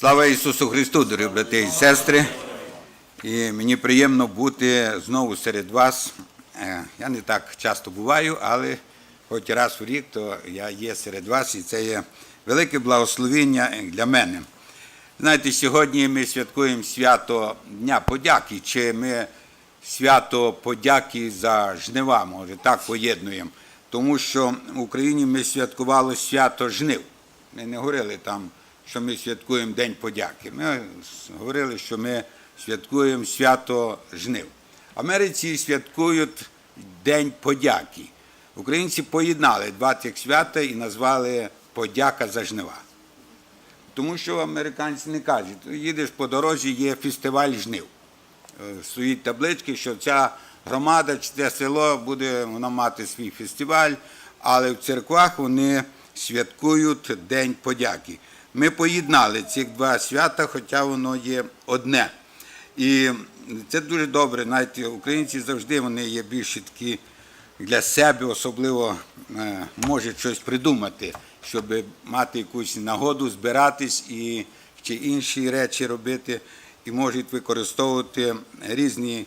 Слава Ісусу Христу, дорогі брати і сестри. І мені приємно бути знову серед вас. Е, Я не так часто буваю, але хоч раз в рік, то я є серед вас, і це є велике благословення для мене. Знаєте, сьогодні ми святкуємо свято Дня подяки, чи ми свято подяки за жнива, може, так поєднуємо. Тому що в Україні ми святкували свято жнив. Ми не говорили там, що ми святкуємо День подяки. Ми говорили, що ми святкуємо свято жнив. В Америці святкують День подяки. Українці поєднали два цих свята і назвали подяка за жнива. Тому що американці не кажуть, їдеш по дорозі, є фестиваль жнив. Е, Стоїть таблички, що ця громада чи це село буде воно мати свій фестиваль, але в церквах вони святкують День подяки. Ми поєднали ці два свята, хоча воно є одне. І це дуже добре. Знаєте, українці завжди вони є більш такі для себе, особливо е, можуть щось придумати, щоб мати якусь нагоду, збиратись і чи інші речі робити, і можуть використовувати різні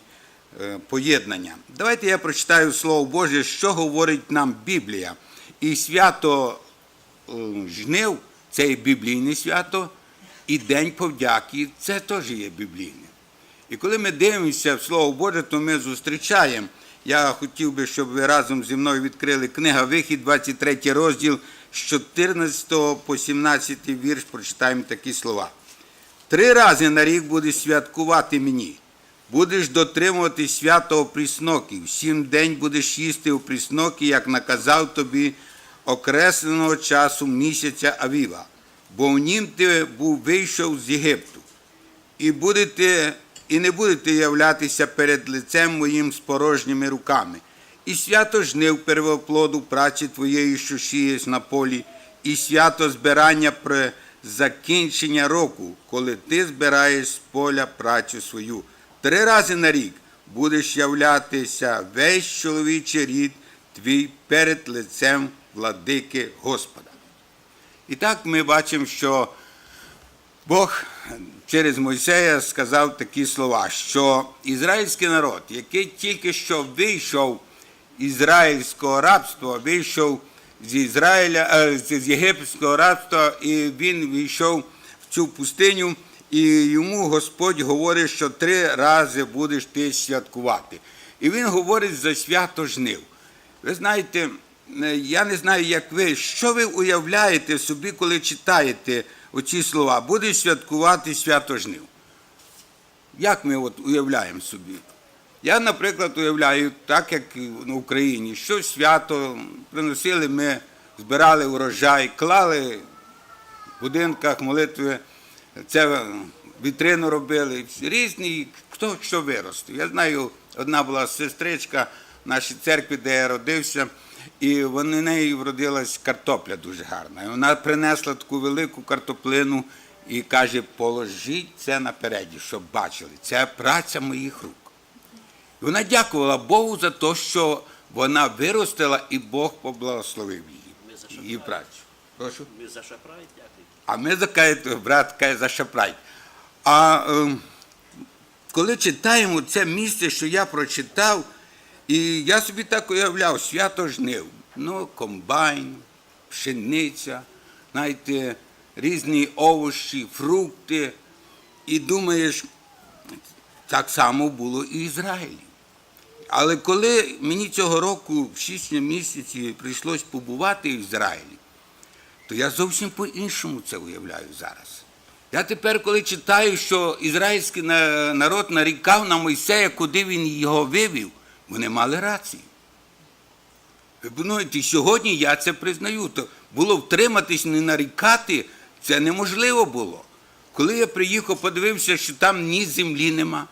е, поєднання. Давайте я прочитаю Слово Боже, що говорить нам Біблія. І свято е, жнив це є біблійне свято, і День подяки це теж є біблійне. І коли ми дивимося в Слово Боже, то ми зустрічаємо. Я хотів би, щоб ви разом зі мною відкрили книга Вихід, 23 розділ з 14 по 17 вірш, прочитаємо такі слова. Три рази на рік будеш святкувати мені. Будеш дотримувати свято опрісноки. Сім день будеш їсти опрісноки, як наказав тобі окресленого часу місяця Авіва, бо в нім ти був вийшов з Єгипту і будете, і не будете являтися перед лицем моїм з порожніми руками. І свято жнив первоплоду праці твоєї, що шієш на полі, і свято збирання при закінчення року, коли ти збираєш з поля працю свою. Три рази на рік будеш являтися весь чоловічий рід твій перед лицем владики Господа. І так ми бачимо, що Бог через Мойсея сказав такі слова, що ізраїльський народ, який тільки що вийшов із ізраїльського рабства, вийшов з Ізраїля, е, з єгипетського рабства, і він війшов в цю пустиню, і йому Господь говорить, що три рази будеш ти святкувати. І він говорить за свято жнив. Ви знаєте, я не знаю, як ви, що ви уявляєте собі, коли читаєте оці слова, будеш святкувати свято жнив. Як ми от уявляємо собі? Я, наприклад, уявляю, так як в Україні, що свято приносили ми, збирали урожай, клали в будинках молитви, це вітрину робили, різні, хто що виростив. Я знаю, одна була сестричка в нашій церкві, де я родився, і в неї вродилась картопля дуже гарна. І вона принесла таку велику картоплину і каже, положіть це напереді, щоб бачили. Це праця моїх рук. І вона дякувала Богу за те, що вона виростила і Бог поблагословив її. Її працю. Прошу. Ми за шапрай дякую. А ми за кає- брат каже за шапрай. А е, коли читаємо це місце, що я прочитав, і я собі так уявляв, свято жнив, ну, комбайн, пшениця, знаєте, різні овочі, фрукти. І думаєш, так само було і в Ізраїлі. Але коли мені цього року, в січні місяці, прийшлось побувати в Ізраїлі, то я зовсім по-іншому це уявляю зараз. Я тепер, коли читаю, що ізраїльський народ нарікав на Мойсея, куди він його вивів, вони мали рацію. Думаєте, сьогодні я це признаю. То було втриматись, не нарікати, це неможливо було. Коли я приїхав, подивився, що там ні землі нема,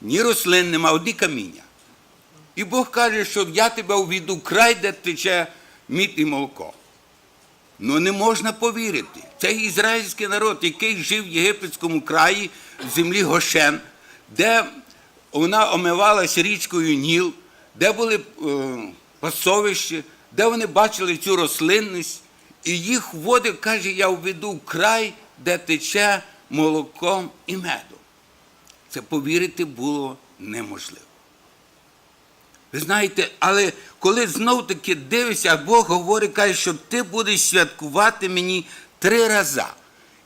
ні рослин нема, одні каміння. І Бог каже, що я тебе увійду край, де тече мід і молоко. Ну не можна повірити. Це ізраїльський народ, який жив в єгипетському краї, в землі Гошен, де вона омивалася річкою Ніл, де були е, пасовища, де вони бачили цю рослинність, і їх води, каже, я введу в край, де тече молоком і медом. Це повірити було неможливо. Ви знаєте, але коли знов таки дивишся, Бог говорить, каже, що ти будеш святкувати мені три рази.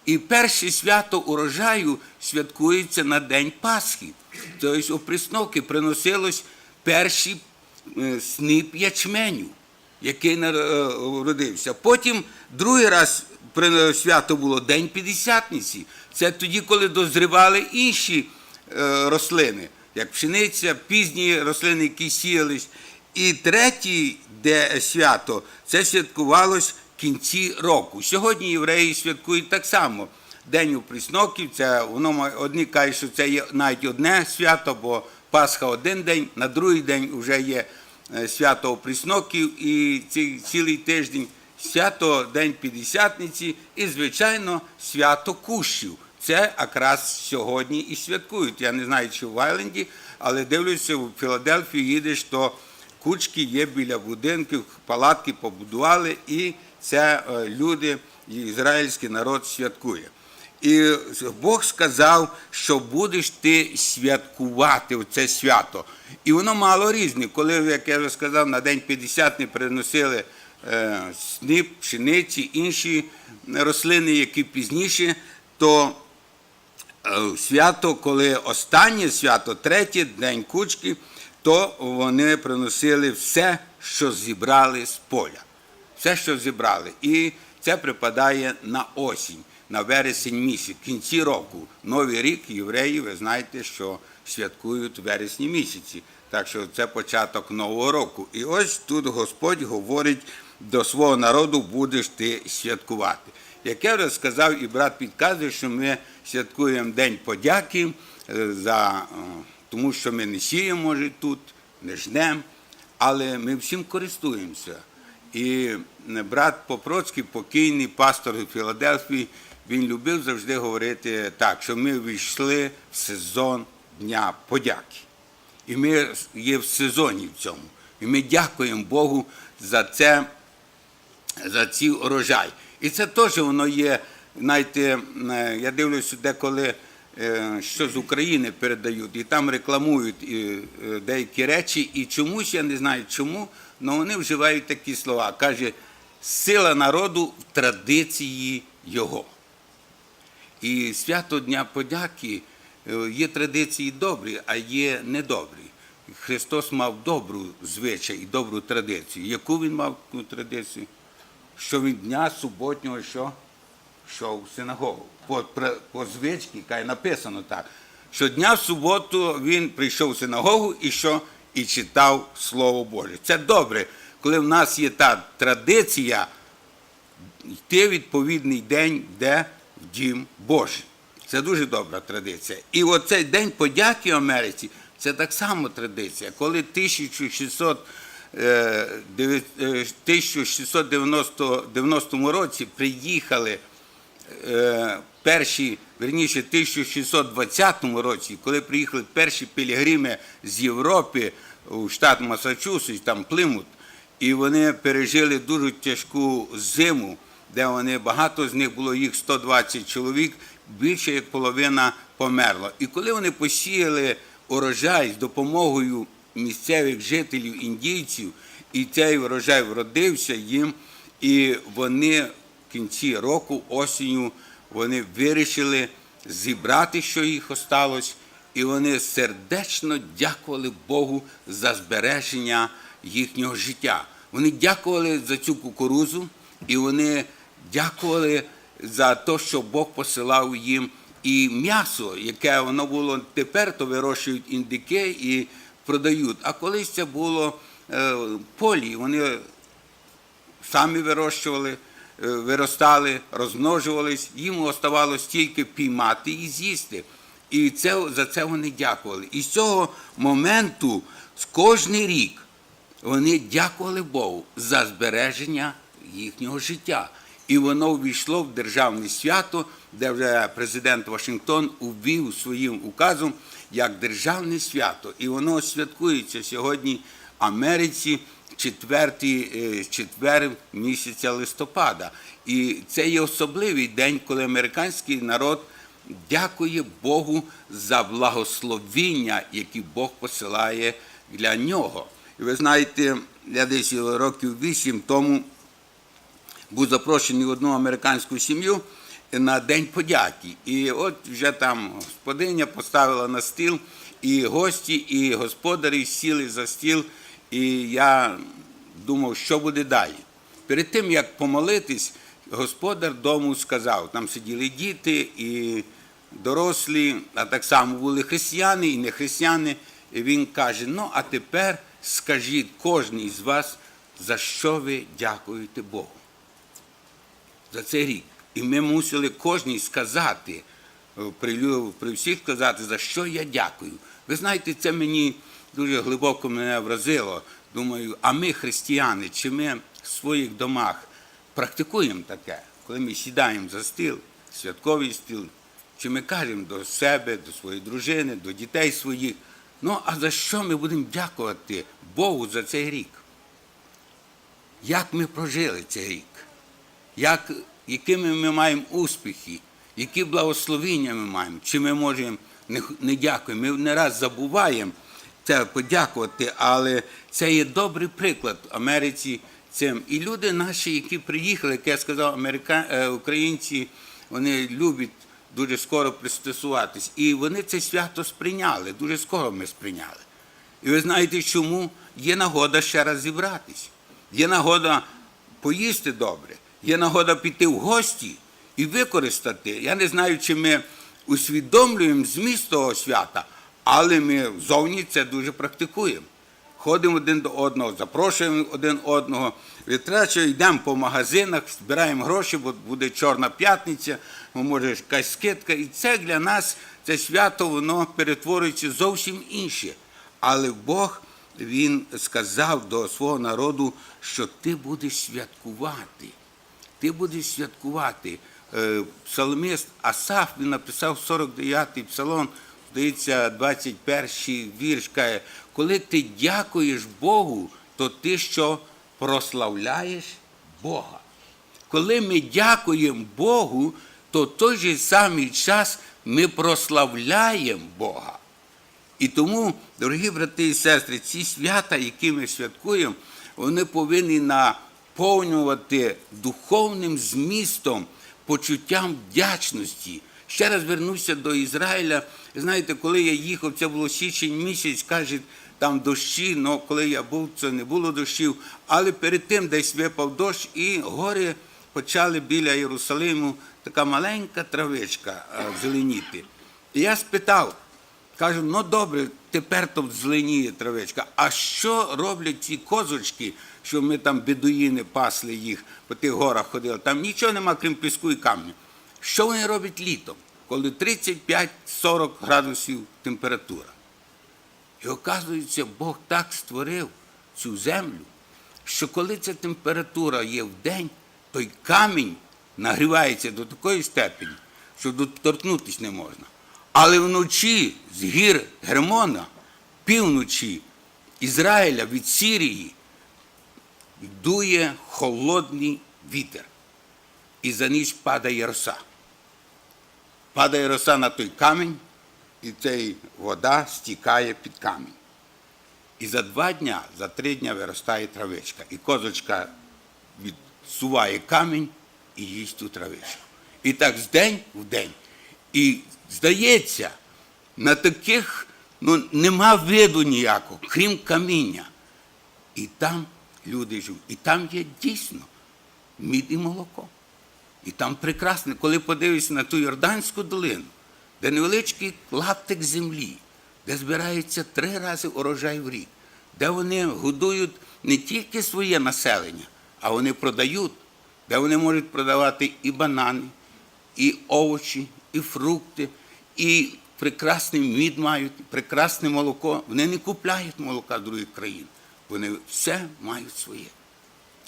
І перше свято урожаю святкується на День Пасхи. Тобто опресновки приносилось перший е, сніп ячменю, який народився. Потім другий раз свято було День П'ятдесятниці. Це тоді, коли дозрівали інші е, рослини, як пшениця, пізні рослини, які сіялись. І третє свято це святкувалось кінці року. Сьогодні євреї святкують так само. День опрісноків, це воно одні кажуть, що це є навіть одне свято, бо Пасха один день, на другий день вже є е, свято опрісноків і цей цілий тиждень свято День П'ятдесятниці і, звичайно, свято кущів. Це якраз сьогодні і святкують. Я не знаю, чи в Айленді, але дивлюся, в Філадельфію їдеш, то кучки є біля будинків, палатки побудували, і це люди, ізраїльський народ святкує. І Бог сказав, що будеш ти святкувати це свято. І воно мало різне. Коли, як я вже сказав, на День П'ятдесятний приносили е, сніп, пшениці, інші рослини, які пізніше, то е, свято, коли останнє свято, третє день кучки, то вони приносили все, що зібрали з поля. Все, що зібрали. І це припадає на осінь, на вересень місяць, кінці року. Новий рік євреї, ви знаєте, що святкують в вересні місяці. Так що це початок нового року. І ось тут Господь говорить до свого народу, будеш ти святкувати. Як я вже сказав, і брат підказує, що ми святкуємо День подяки е, за, е, тому що ми не сіємо, може, тут, не жнемо, але ми всім користуємося. І е, брат Попроцький, покійний пастор у Філадельфії, він любив завжди говорити так, що ми війшли в сезон Дня подяки. І ми є в сезоні в цьому. І ми дякуємо Богу за це, за ці урожай. І це теж воно є, знаєте, е, я дивлюся, деколи що з України передають, і там рекламують е, е, деякі речі, і чомусь, я не знаю чому, але вони вживають такі слова. Каже, сила народу в традиції його. І свято Дня подяки е, є традиції добрі, а є недобрі. Христос мав добру звичай і добру традицію. Яку він мав традицію? Що він дня суботнього що? Йшов в синагогу. По, по звичці, каже, написано так, що дня в суботу він прийшов в синагогу і що? І читав Слово Боже. Це добре, коли в нас є та традиція йти відповідний день, де в дім Божий. Це дуже добра традиція. І оцей День подяки Америці це так само традиція. Коли 1600, е, е, 1690 році приїхали е, перші, верніше, в 1620 році, коли приїхали перші пілігрими з Європи у штат Масачусетс, там Плимут, і вони пережили дуже тяжку зиму, де вони багато з них було їх 120 чоловік, більше як половина померла. І коли вони посіяли урожай з допомогою місцевих жителів індійців, і цей урожай вродився їм, і вони кінці року, осінню, вони вирішили зібрати, що їх осталось, і вони сердечно дякували Богу за збереження їхнього життя. Вони дякували за цю кукурузу, і вони дякували за те, що Бог посилав їм і м'ясо, яке воно було тепер, то вирощують індики і продають. А колись це було е, полі, вони самі вирощували, виростали, розмножувались, їм оставалось тільки піймати і з'їсти. І це, за це вони дякували. І з цього моменту, з кожний рік, вони дякували Богу за збереження їхнього життя. І воно увійшло в державне свято, де вже президент Вашингтон увів своїм указом як державне свято. І воно святкується сьогодні в Америці четвертий е, четвер місяця листопада. І це є особливий день, коли американський народ дякує Богу за благословіння, які Бог посилає для нього. І ви знаєте, я десь років вісім тому був запрошений в одну американську сім'ю на День подяки. І от вже там господиня поставила на стіл, і гості, і господарі сіли за стіл, і я думав, що буде далі. Перед тим, як помолитись, господар дому сказав, там сиділи діти і дорослі, а так само були християни і не християни. І він каже: ну, а тепер скажіть кожній з вас, за що ви дякуєте Богу за цей рік. І ми мусили кожній сказати, при всіх сказати, за що я дякую. Ви знаєте, це мені дуже глибоко мене вразило. Думаю, а ми, християни, чи ми в своїх домах практикуємо таке, коли ми сідаємо за стіл, святковий стіл, чи ми кажемо до себе, до своєї дружини, до дітей своїх, ну а за що ми будемо дякувати Богу за цей рік? Як ми прожили цей рік? як, якими ми маємо успіхи, які благословіння ми маємо, чи ми можемо не, не дякуємо. Ми не раз забуваємо це подякувати, але це є добрий приклад Америці цим. І люди наші, які приїхали, як я сказав, америка... е, українці, вони люблять дуже скоро пристосуватись. І вони це свято сприйняли, дуже скоро ми сприйняли. І ви знаєте, чому є нагода ще раз зібратись. Є нагода поїсти добре, є нагода піти в гості і використати. Я не знаю, чи ми усвідомлюємо зміст того свята, але ми зовні це дуже практикуємо. Ходимо один до одного, запрошуємо один одного, витрачуємо, йдемо по магазинах, збираємо гроші, бо буде Чорна п'ятниця, може якась скидка. І це для нас, це свято, воно перетворюється зовсім інше. Але Бог Він сказав до свого народу, що ти будеш святкувати. Ти будеш святкувати. Е, Псалмист Асаф він написав 49-й псалом, здається, 21-й вірш каже, коли ти дякуєш Богу, то ти що прославляєш Бога. Коли ми дякуємо Богу, то в той же самий час ми прославляємо Бога. І тому, дорогі брати і сестри, ці свята, які ми святкуємо, вони повинні наповнювати духовним змістом, почуттям вдячності. Ще раз вернуся до Ізраїля. Знаєте, коли я їхав, це було січень місяць, кажуть, там дощі, ну коли я був, це не було дощів, але перед тим десь випав дощ, і гори почали біля Єрусалиму така маленька травичка е, зеленіти. І я спитав, Кажу, ну добре, тепер то зеленіє травичка. А що роблять ці козочки, що ми там бедуїни пасли їх, по тих горах ходили? Там нічого нема, крім піску і камню. Що вони роблять літом, коли 35-40 градусів температура? І оказується, Бог так створив цю землю, що коли ця температура є в день, той камінь нагрівається до такої степені, що доторкнутися не можна. Але вночі з гір Гермона, півночі Ізраїля від Сирії дує холодний вітер. І за ніч падає роса. Падає роса на той камінь, і цей вода стікає під камінь. І за два дня, за три дня виростає травичка. І козочка відсуває камінь і їсть ту травичку. І так з день в день. І здається, на таких ну, нема виду ніякого, крім каміння. І там люди живуть. І там є дійсно мід і молоко. І там прекрасно, коли подивишся на ту Йорданську долину, де невеличкий клаптик землі, де збирається три рази урожай в рік, де вони годують не тільки своє населення, а вони продають, де вони можуть продавати і банани, і овочі, і фрукти, і прекрасний мід мають, прекрасне молоко. Вони не купляють молока других країн. Вони все мають своє.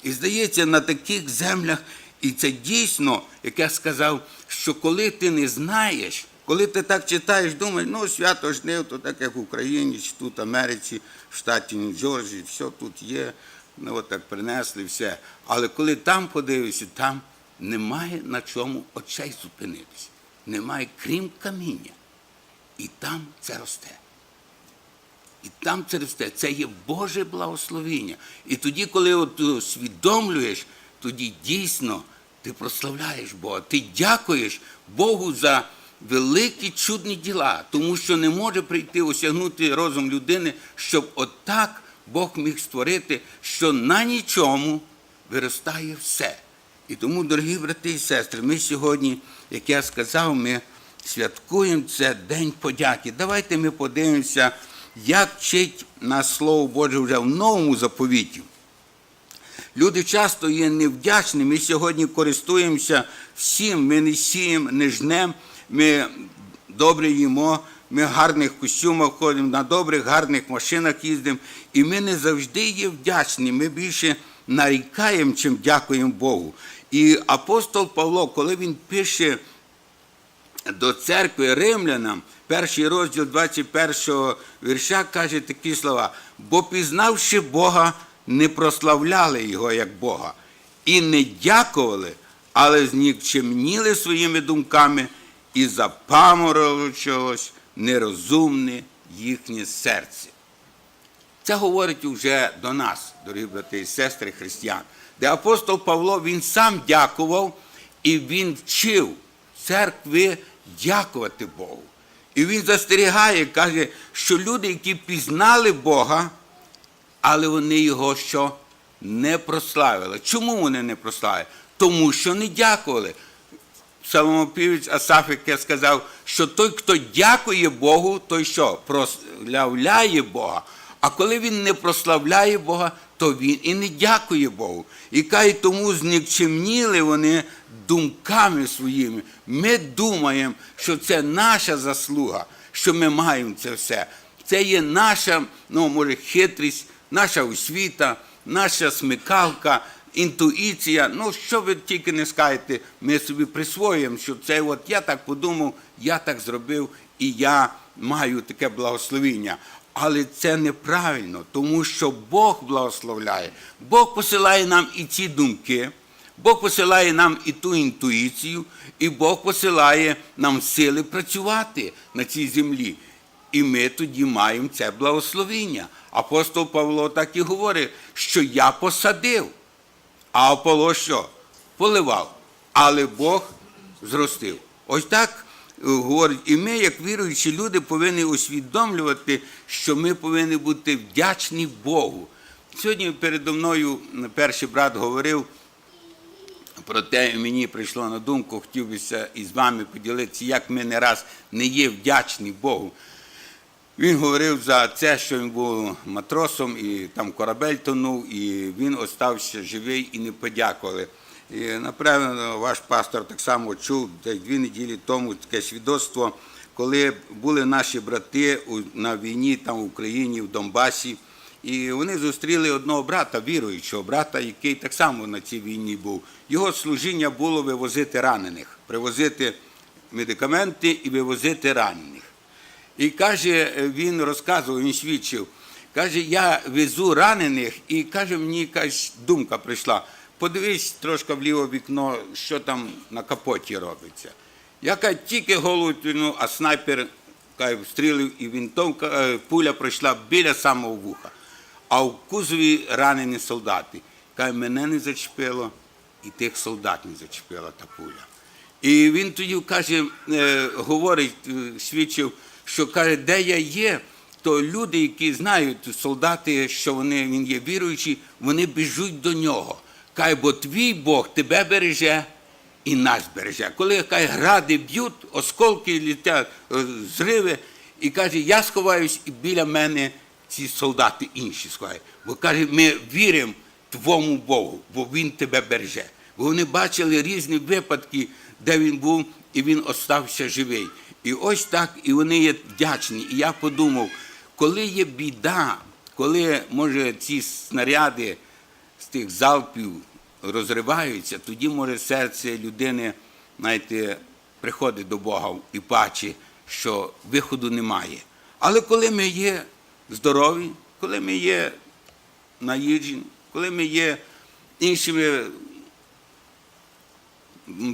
І здається, на таких землях, і це дійсно, як я сказав, що коли ти не знаєш, коли ти так читаєш, думаєш, ну свято жнив, то так як в Україні, чи тут в Америці, в штаті Нью-Джорджі, все тут є, ну от так принесли все. Але коли там подивишся, там немає на чому очей зупинитися. немає крім каміння. І там це росте. І там це росте. Це є Боже благословіння. І тоді, коли от усвідомлюєш, тоді дійсно ти прославляєш Бога. Ти дякуєш Богу за великі чудні діла, тому що не може прийти осягнути розум людини, щоб отак Бог міг створити, що на нічому виростає все. І тому, дорогі брати і сестри, ми сьогодні, як я сказав, ми святкуємо це День подяки. Давайте ми подивимося, як вчить нас Слово Боже вже в новому заповіті. Люди часто є невдячні. Ми сьогодні користуємося всім. Ми не сіємо, не жнемо, ми добре їмо, ми в гарних костюмах ходимо, на добрих, гарних машинах їздимо. І ми не завжди є вдячні. Ми більше нарікаємо, чим дякуємо Богу. І апостол Павло, коли він пише до церкви римлянам, перший розділ 21 вірша каже такі слова: бо пізнавши Бога, не прославляли Його як Бога, і не дякували, але знікчемніли своїми думками і запаморочилось нерозумне їхнє серце. Це говорить вже до нас, дорогі брати і сестри християн, де апостол Павло він сам дякував і він вчив церкви дякувати Богу. І він застерігає, каже, що люди, які пізнали Бога, але вони його що не прославили. Чому вони не прославили? Тому що не дякували. Псалмопівець Асаф, яке сказав, що той, хто дякує Богу, той що? Прославляє Бога. А коли він не прославляє Бога, то він і не дякує Богу. І каже, тому знікчемніли вони думками своїми. Ми думаємо, що це наша заслуга, що ми маємо це все. Це є наша, ну, може, хитрість, наша освіта, наша смикалка, інтуїція. Ну, що ви тільки не скажете, ми собі присвоюємо, що це от я так подумав, я так зробив, і я маю таке благословіння. Але це неправильно, тому що Бог благословляє. Бог посилає нам і ці думки, Бог посилає нам і ту інтуїцію, і Бог посилає нам сили працювати на цій землі. І ми тоді маємо це благословіння. Апостол Павло так і говорить, що я посадив, а Аполло що? Поливав. Але Бог зростив. Ось так е, говорить. І ми, як віруючі люди, повинні усвідомлювати, що ми повинні бути вдячні Богу. Сьогодні передо мною перший брат говорив про те, мені прийшло на думку, хотів би із вами поділитися, як ми не раз не є вдячні Богу. Він говорив за це, що він був матросом, і там корабель тонув, і він остався живий і не подякували. І, напевно, ваш пастор так само чув десь дві неділі тому таке свідоцтво, коли були наші брати на війні там в Україні, в Донбасі, і вони зустріли одного брата, віруючого брата, який так само на цій війні був. Його служіння було вивозити ранених, привозити медикаменти і вивозити ранених. І каже, він розказував, він свідчив. Каже, я везу ранених, і каже, мені якась думка прийшла. Подивись трошки вліво вікно, що там на капоті робиться. Я каже, тільки голову тяну, а снайпер каже, встрілив, і вінтовка, е, пуля пройшла біля самого вуха. А в кузові ранені солдати. Каже, мене не зачепило, і тих солдат не зачепила та пуля. І він тоді каже, е, говорить, е, свідчив, що каже, де я є, то люди, які знають, солдати, що вони, він є віруючі, вони біжуть до нього. Каже, бо твій Бог тебе береже і нас береже. Коли каже, гради б'ють, осколки літять, е, зриви, і каже, я сховаюсь, і біля мене ці солдати інші сховають. Бо каже, ми віримо твому Богу, бо Він тебе береже. Бо вони бачили різні випадки, де він був, і він остався живий. І ось так, і вони є вдячні. І я подумав, коли є біда, коли, може, ці снаряди з тих залпів розриваються, тоді, може, серце людини, знаєте, приходить до Бога і бачить, що виходу немає. Але коли ми є здорові, коли ми є наїджені, коли ми є іншими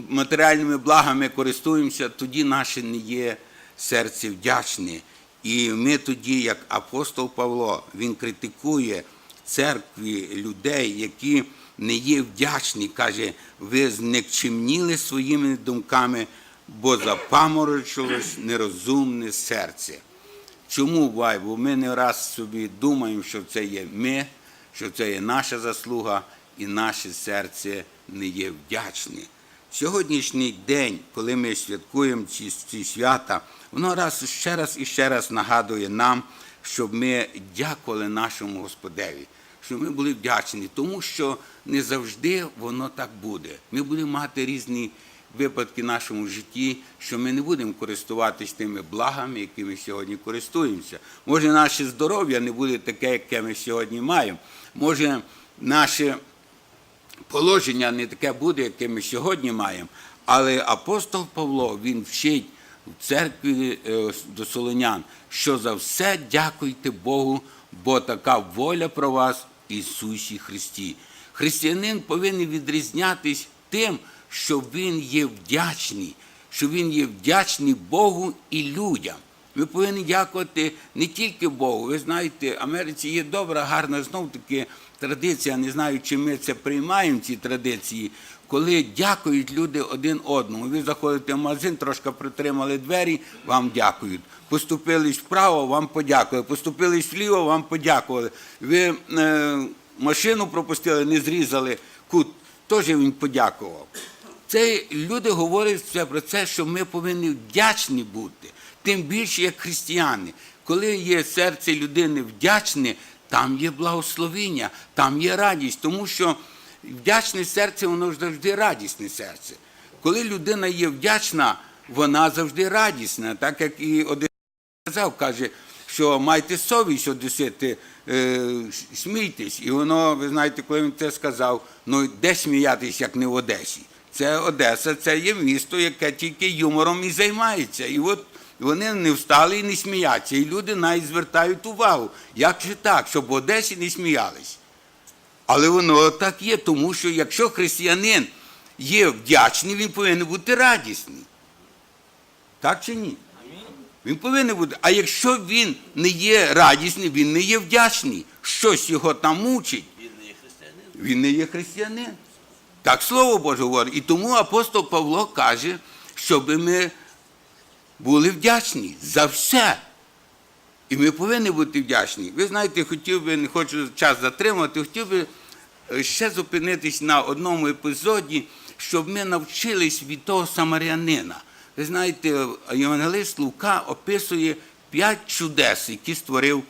матеріальними благами користуємося, тоді наше не є серце вдячне. І ми тоді, як апостол Павло, він критикує церкві людей, які не є вдячні, каже, ви знекчемніли своїми думками, бо запаморочилось нерозумне серце. Чому вай? Бо ми не раз собі думаємо, що це є ми, що це є наша заслуга, і наше серце не є вдячне. Сьогоднішній день, коли ми святкуємо ці, ці свята, воно раз ще раз і ще раз нагадує нам, щоб ми дякували нашому Господеві, щоб ми були вдячні, тому що не завжди воно так буде. Ми будемо мати різні випадки в нашому житті, що ми не будемо користуватись тими благами, якими сьогодні користуємося. Може, наше здоров'я не буде таке, яке ми сьогодні маємо. Може, наше положення не таке буде, яке ми сьогодні маємо. Але апостол Павло він вчить в церкві е, до Солонян, що за все дякуйте Богу, бо така воля про вас Ісусі Христі. Християнин повинен відрізнятись тим, що він є вдячний, що він є вдячний Богу і людям. Ми повинні дякувати не тільки Богу. Ви знаєте, Америці є добра, гарна знов таки традиція. Не знаю, чи ми це приймаємо, ці традиції, коли дякують люди один одному. Ви заходите в магазин, трошки притримали двері, вам дякують. Поступили вправо, вам подякували. Поступили вліво, вам подякували. Ви е, машину пропустили, не зрізали кут, теж він подякував. Це люди говорять про це, що ми повинні вдячні бути, тим більше як християни. Коли є серце людини вдячне, там є благословіння, там є радість, тому що вдячне серце, воно завжди радісне серце. Коли людина є вдячна, вона завжди радісна, так як і один сказав, каже, що майте совість одесити, е, смійтесь. І воно, ви знаєте, коли він це сказав, ну де сміятись, як не в Одесі. Це Одеса, це є місто, яке тільки юмором і займається. І от вони не встали і не сміяться. І люди навіть звертають увагу, як же так, щоб в Одесі не сміялись. Але воно так є, тому що якщо християнин є вдячний, він повинен бути радісний. Так чи ні? Він повинен бути. А якщо він не є радісний, він не є вдячний, щось його там мучить, він не є християнин. Так слово Боже говорить. І тому апостол Павло каже, щоб ми були вдячні за все. І ми повинні бути вдячні. Ви знаєте, хотів би, не хочу час затримати, хотів би е, ще зупинитись на одному епізоді, щоб ми навчились від того самарянина. Ви знаєте, Євангелист Лука описує п'ять чудес, які створив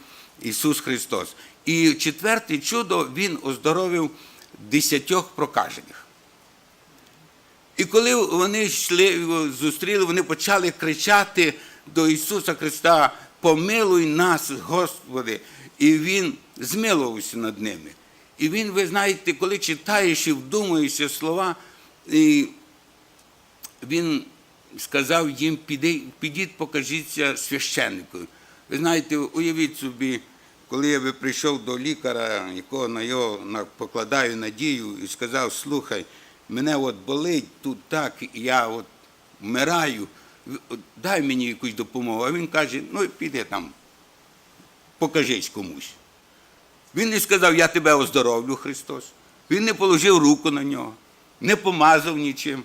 Ісус Христос. І четверте чудо Він оздоровив десятьох прокажених. І коли вони йшли, його зустріли, вони почали кричати до Ісуса Христа: помилуй нас, Господи. І Він змилувався над ними. І він, ви знаєте, коли читаєш і вдумуєшся слова, і він сказав їм, підіть, покажіться священнику. Ви знаєте, уявіть собі, коли я би прийшов до лікаря, якого на його покладаю надію, і сказав, слухай, мене от болить тут так, я от вмираю, дай мені якусь допомогу. А він каже, ну піди там, покажись комусь. Він не сказав, я тебе оздоровлю, Христос. Він не положив руку на нього, не помазав нічим.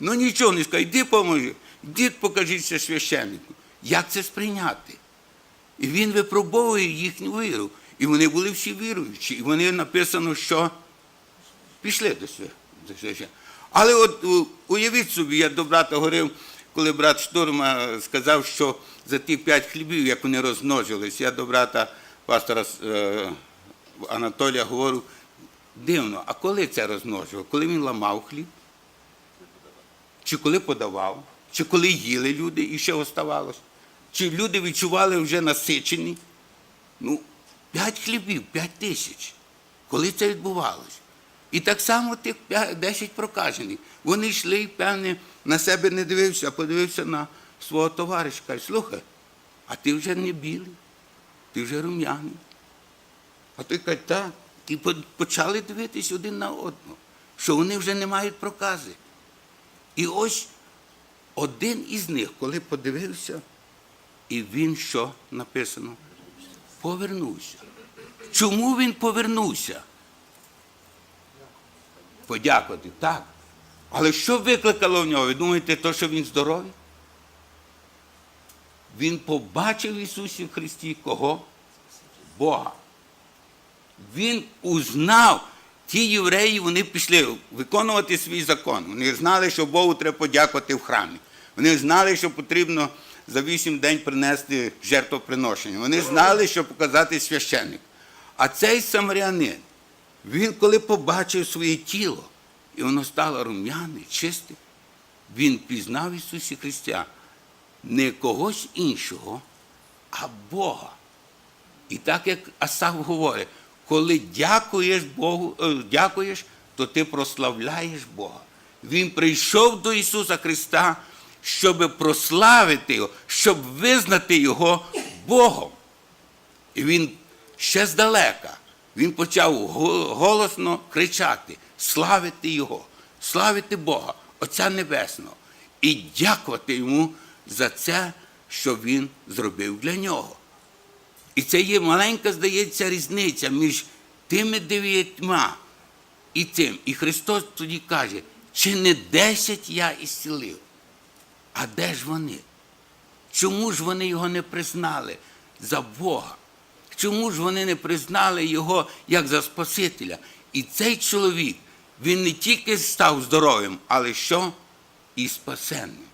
Ну нічого не сказав, йди поможи, йди покажіться священнику. Як це сприйняти? І він випробовує їхню віру. І вони були всі віруючі. І вони написано, що пішли до свя- до священника. Але от уявіть собі, я до брата говорив, коли брат Штурма сказав, що за ті п'ять хлібів, як вони розмножились, я до брата пастора е, Анатолія говорю, дивно, а коли це розмножував? Коли він ламав хліб? Чи коли подавав? Чи коли їли люди і ще оставалось? Чи люди відчували вже насичені? Ну, п'ять хлібів, п'ять тисяч. Коли це відбувалось? І так само тих 10 прокажених. Вони йшли і, певне, на себе не дивився, а подивився на свого товариша. Каже, слухай, а ти вже не білий, ти вже рум'яний. А той каже, так. І почали дивитись один на одного, що вони вже не мають прокази. І ось один із них, коли подивився, і він що написано? Повернувся. Чому він повернувся? Подякувати, так. Але що викликало в нього? Ви думаєте, то, що він здоровий? Він побачив Ісусі в Христі кого? Бога. Він узнав, ті євреї вони пішли виконувати свій закон. Вони знали, що Богу треба подякувати в храмі. Вони знали, що потрібно за вісім день принести жертвоприношення. Вони знали, що показати священник. А цей самарянин, він коли побачив своє тіло, і воно стало рум'яне, чисте, він пізнав Ісусі Христа не когось іншого, а Бога. І так як Асав говорить, коли дякуєш Богу, е, дякуєш, то ти прославляєш Бога. Він прийшов до Ісуса Христа, щоб прославити Його, щоб визнати Його Богом. І він ще здалека. Він почав голосно кричати, славити Його, славити Бога, Отця Небесного, і дякувати йому за це, що він зробив для нього. І це є маленька, здається, різниця між тими дев'ятьма і тим. І Христос тоді каже, чи не десять я ісцілив? А де ж вони? Чому ж вони його не признали за Бога? Чому ж вони не признали його як за Спасителя? І цей чоловік, він не тільки став здоровим, але що? І спасенним.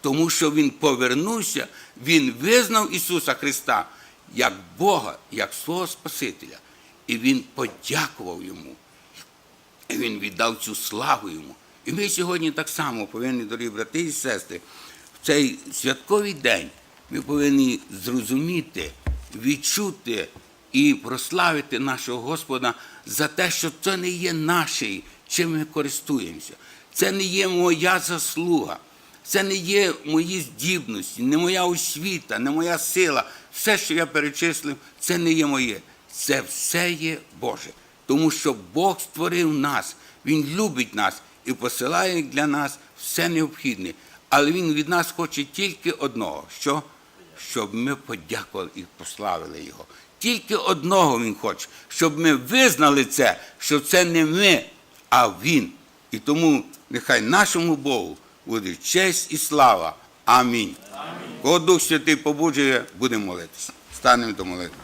Тому що він повернувся, він визнав Ісуса Христа як Бога, як свого Спасителя. І він подякував йому. І він віддав цю славу йому. І ми сьогодні так само повинні, дорогі брати і сестри, в цей святковий день ми повинні зрозуміти, відчути і прославити нашого Господа за те, що це не є наше, чим ми користуємося. Це не є моя заслуга, це не є мої здібності, не моя освіта, не моя сила. Все, що я перечислив, це не є моє. Це все є Боже. Тому що Бог створив нас, Він любить нас і посилає для нас все необхідне. Але Він від нас хоче тільки одного, що? Щоб ми подякували і пославили Його. Тільки одного Він хоче, щоб ми визнали це, що це не ми, а Він. І тому нехай нашому Богу буде честь і слава. Амінь. Кого Дух Святий побуджує, будемо молитися. Станемо до молитви.